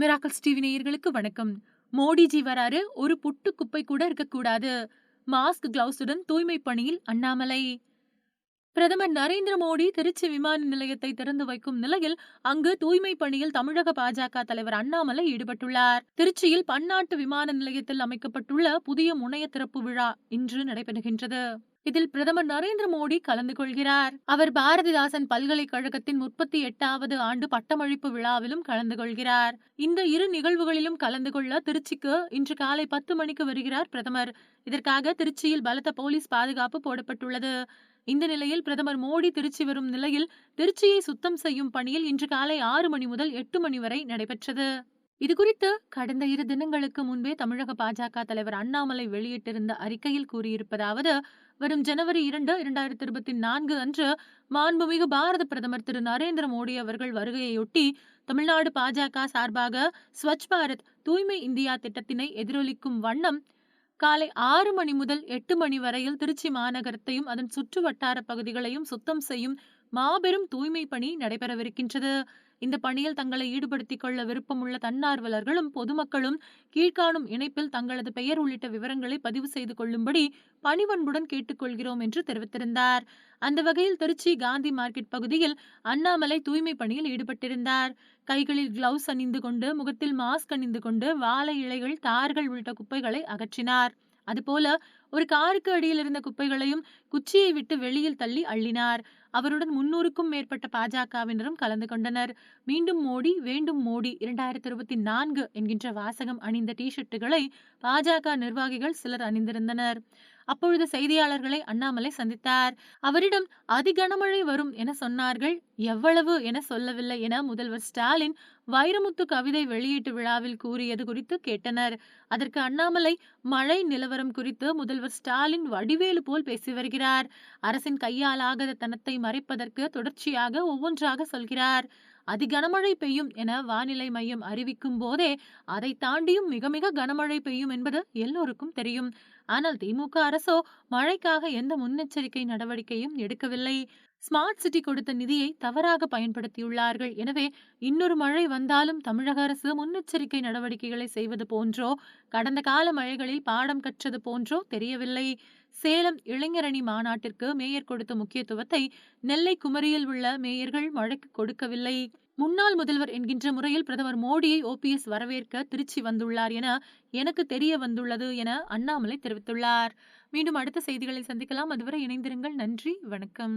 Miracle TV நேயர்களுக்கு வணக்கம். மோடிஜி வராரு ஒரு புட்டு குப்பை கூட இருக்கக்கூடாது. மாஸ்க் கிளவுஸுடன் தூய்மை பணியில் அண்ணாமலை. பிரதமர் நரேந்திர மோடி திருச்சி விமான நிலையத்தை திறந்து வைக்கும் நிலையில் அங்கு தூய்மை பணியில் தமிழக பாஜக தலைவர் அண்ணாமலை ஈடுபட்டுள்ளார். திருச்சியில் பன்னாட்டு விமான நிலையத்தில் அமைக்கப்பட்டுள்ள புதிய முனைய திறப்பு விழா இன்று நடைபெறுகின்றது. இதில் பிரதமர் நரேந்திர மோடி கலந்து கொள்கிறார். அவர் பாரதிதாசன் பல்கலைக்கழகத்தின் முப்பத்தி எட்டாவது ஆண்டு பட்டமளிப்பு விழாவிலும் கலந்து கொள்கிறார். இந்த இரு நிகழ்வுகளிலும் கலந்து கொள்ள திருச்சிக்கு இன்று காலை பத்து மணிக்கு வருகிறார் பிரதமர். இதற்காக திருச்சியில் பலத்த போலீஸ் பாதுகாப்பு போடப்பட்டுள்ளது. இந்த நிலையில் பிரதமர் மோடி திருச்சி வரும் நிலையில் திருச்சியை சுத்தம் செய்யும் பணியில் இன்று காலை ஆறு மணி முதல் எட்டு மணி வரை நடைபெற்றது. இதுகுறித்து கடந்த இரு தினங்களுக்கு முன்பே தமிழக பாஜக தலைவர் அண்ணாமலை வெளியிட்டிருந்த அறிக்கையில் கூறியிருப்பதாவது வரும் ஜனவரி இரண்டு இரண்டாயிரத்தி இருபத்தி நான்கு அன்று மாண்புமிகு பாரத பிரதமர் திரு நரேந்திர மோடி அவர்கள் வருகையொட்டி தமிழ்நாடு பாஜக சார்பாக ஸ்வச் பாரத் தூய்மை இந்தியா திட்டத்தினை எதிரொலிக்கும் வண்ணம் காலை ஆறு மணி முதல் எட்டு மணி வரையில் திருச்சி மாநகரத்தையும் அதன் சுற்று வட்டார பகுதிகளையும் சுத்தம் செய்யும் மாபெரும் தூய்மை பணி நடைபெறவிருக்கின்றது. இந்த பணியில் தங்களை ஈடுபடுத்திக் கொள்ள விருப்பமுள்ள தன்னார்வலர்களும் பொதுமக்களும் கீழ்காணும் இணைப்பில் தங்களது பெயர் உள்ளிட்ட விவரங்களை பதிவு செய்து கொள்ளும்படி பணிவன்புடன் கேட்டுக்கொள்கிறோம் என்று தெரிவித்திருந்தார். அந்த வகையில் திருச்சி காந்தி மார்க்கெட் பகுதியில் அண்ணாமலை தூய்மை பணியில் ஈடுபட்டிருந்தார். கைகளில் கிளவுஸ் அணிந்து கொண்டு முகத்தில் மாஸ்க் அணிந்து கொண்டு வாழை இலைகள் தார்கள் உள்ளிட்ட குப்பைகளை அகற்றினார். அதுபோல ஒரு காருக்கு அடியில் இருந்த குப்பைகளையும் குச்சியை விட்டு வெளியில் தள்ளி அள்ளினார். அவருடன் முன்னூறுக்கும் மேற்பட்ட பாஜகவினரும் கலந்து கொண்டனர். மீண்டும் மோடி வேண்டும் மோடி இரண்டாயிரத்தி இருபத்தி நான்கு என்கின்ற வாசகம் அணிந்த டி ஷர்ட்டுகளை பாஜக நிர்வாகிகள் சிலர் அணிந்திருந்தனர். அப்பொழுது செய்தியாளர்களை அண்ணாமலை சந்தித்தார். அவரிடம் அதி கனமழை வரும் என சொன்னார்கள் எவ்வளவு என சொல்லவில்லை என முதல்வர் ஸ்டாலின் வைரமுத்து கவிதை வெளியீட்டு விழாவில் கூறியது குறித்து கேட்டனர். அதற்கு அண்ணாமலை மழை நிலவரம் குறித்து முதல்வர் ஸ்டாலின் வடிவேலு போல் பேசி வருகிறார். அரசின் கையால் ஆகாத தனத்தை மறைப்பதற்கு தொடர்ச்சியாக ஒவ்வொன்றாக சொல்கிறார். அதி கனமழை பெய்யும் என வானிலை மையம் அறிவிக்கும் போதே அதை தாண்டியும் மிக மிக கனமழை பெய்யும் என்பது எல்லோருக்கும் தெரியும். ஆனால் திமுக அரசோ மழைக்காக எந்த முன்னெச்சரிக்கை நடவடிக்கையும் எடுக்கவில்லை. ஸ்மார்ட் சிட்டி கொடுத்த நிதியை தவறாக பயன்படுத்தியுள்ளார்கள். எனவே இன்னொரு மழை வந்தாலும் தமிழக அரசு முன்னெச்சரிக்கை நடவடிக்கைகளை செய்வது போன்றோ கடந்த கால மழைகளில் பாடம் கற்றது போன்றோ தெரியவில்லை. சேலம் இளைஞரணி மாநாட்டிற்கு மேயர் கொடுத்த முக்கியத்துவத்தை நெல்லை குமரியில் உள்ள மேயர்கள் மழைக்கு கொடுக்கவில்லை. முன்னாள் முதல்வர் என்கின்ற முறையில் பிரதமர் மோடியை ஓபிஎஸ் வரவேற்க திருச்சி வந்துள்ளார் என எனக்கு தெரிய வந்துள்ளது என அண்ணாமலை தெரிவித்துள்ளார். மீண்டும் அடுத்த செய்திகளை சந்திக்கலாம். அதுவரை இணைந்திருங்கள். நன்றி. வணக்கம்.